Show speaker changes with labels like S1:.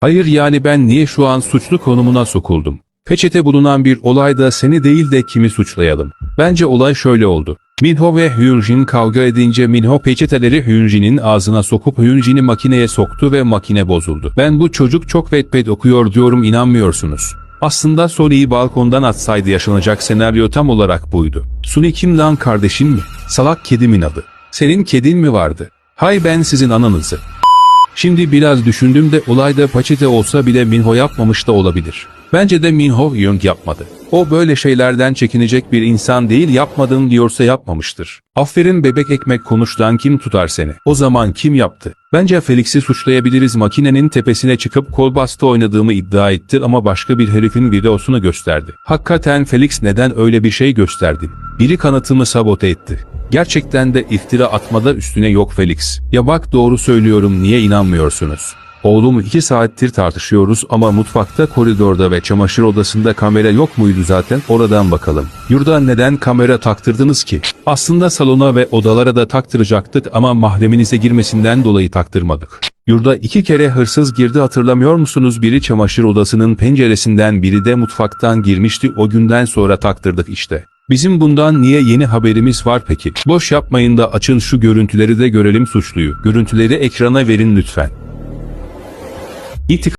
S1: Hayır yani ben niye şu an suçlu konumuna sokuldum? Peçete bulunan bir olayda seni değil de kimi suçlayalım? Bence olay şöyle oldu. Minho ve Hyunjin kavga edince Minho peçeteleri Hyunjin'in ağzına sokup Hyunjin'i makineye soktu ve makine bozuldu. Ben bu çocuk çok Wattpad okuyor diyorum inanmıyorsunuz. Aslında Soni'yi balkondan atsaydı yaşanacak senaryo tam olarak buydu. Suni kim lan kardeşin mi? Salak kedimin adı. Senin kedin mi vardı? Hay ben sizin ananızı. Şimdi biraz düşündüm de olayda paçete olsa bile Minho yapmamış da olabilir. Bence de Minho Young yapmadı. O böyle şeylerden çekinecek bir insan değil yapmadım diyorsa yapmamıştır. Aferin bebek ekmek konuştan kim tutar seni? O zaman kim yaptı? Bence Felix'i suçlayabiliriz makinenin tepesine çıkıp kol bastı oynadığımı iddia etti ama başka bir herifin videosunu gösterdi. Hakikaten Felix neden öyle bir şey gösterdi? Biri kanıtımı sabote etti. Gerçekten de iftira atmada üstüne yok Felix. Ya bak doğru söylüyorum niye inanmıyorsunuz? Oğlum iki saattir tartışıyoruz ama mutfakta, koridorda ve çamaşır odasında kamera yok muydu zaten oradan bakalım. Yurda neden kamera taktırdınız ki? Aslında salona ve odalara da taktıracaktık ama mahreminize girmesinden dolayı taktırmadık. Yurda iki kere hırsız girdi hatırlamıyor musunuz? Biri çamaşır odasının penceresinden biri de mutfaktan girmişti o günden sonra taktırdık işte. Bizim bundan niye yeni haberimiz var peki? Boş yapmayın da açın şu görüntüleri de görelim suçluyu. Görüntüleri ekrana verin lütfen. İtik